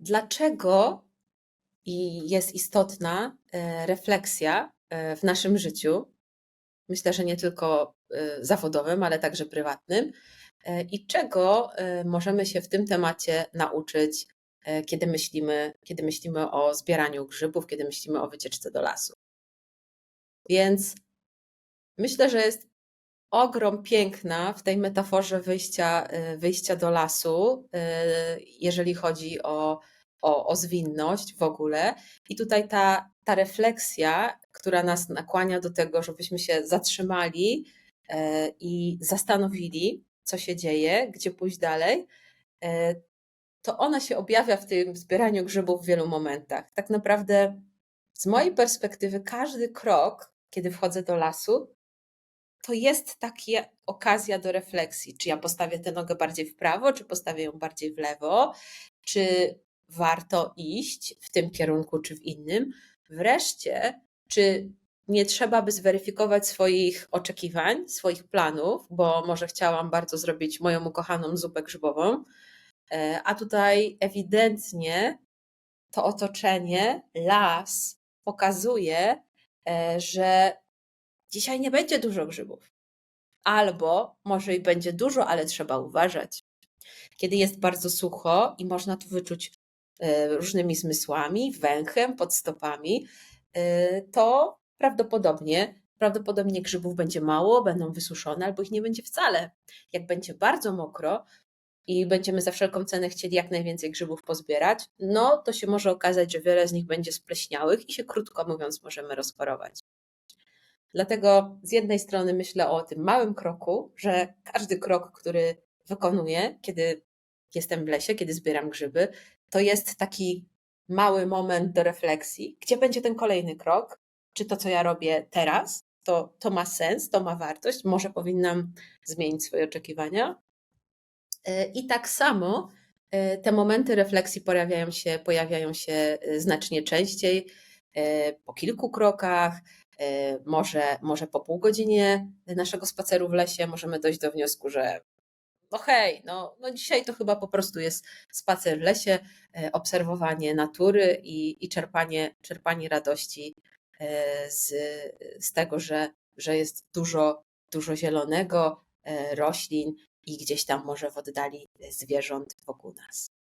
dlaczego i jest istotna e, refleksja e, w naszym życiu. Myślę, że nie tylko e, zawodowym, ale także prywatnym. I czego możemy się w tym temacie nauczyć, kiedy myślimy, kiedy myślimy o zbieraniu grzybów, kiedy myślimy o wycieczce do lasu. Więc myślę, że jest ogrom piękna w tej metaforze wyjścia, wyjścia do lasu, jeżeli chodzi o o, o zwinność w ogóle. I tutaj ta, ta refleksja, która nas nakłania do tego, żebyśmy się zatrzymali e, i zastanowili, co się dzieje, gdzie pójść dalej, to ona się objawia w tym zbieraniu grzybów w wielu momentach. Tak naprawdę, z mojej perspektywy, każdy krok, kiedy wchodzę do lasu, to jest taka okazja do refleksji. Czy ja postawię tę nogę bardziej w prawo, czy postawię ją bardziej w lewo, czy warto iść w tym kierunku czy w innym. Wreszcie, czy nie trzeba by zweryfikować swoich oczekiwań, swoich planów, bo może chciałam bardzo zrobić moją ukochaną zupę grzybową, e, a tutaj ewidentnie to otoczenie, las pokazuje, e, że dzisiaj nie będzie dużo grzybów. Albo może i będzie dużo, ale trzeba uważać. Kiedy jest bardzo sucho i można tu wyczuć E, różnymi zmysłami, węchem, podstopami, e, to prawdopodobnie, prawdopodobnie grzybów będzie mało, będą wysuszone albo ich nie będzie wcale. Jak będzie bardzo mokro i będziemy za wszelką cenę chcieli jak najwięcej grzybów pozbierać, no to się może okazać, że wiele z nich będzie spleśniałych i się krótko mówiąc możemy rozchorować. Dlatego z jednej strony myślę o tym małym kroku, że każdy krok, który wykonuję, kiedy jestem w lesie, kiedy zbieram grzyby, to jest taki mały moment do refleksji, gdzie będzie ten kolejny krok, czy to, co ja robię teraz, to, to ma sens, to ma wartość, może powinnam zmienić swoje oczekiwania. E, I tak samo e, te momenty refleksji pojawiają się, pojawiają się e, znacznie częściej, po kilku krokach, może, może po pół godzinie naszego spaceru w lesie możemy dojść do wniosku, że no hej, no, no dzisiaj to chyba po prostu jest spacer w lesie, e, obserwowanie natury i, i czerpanie, czerpanie radości e, z, z tego, że, że jest dużo, dużo zielonego, e, roślin i gdzieś tam może w oddali zwierząt wokół nas.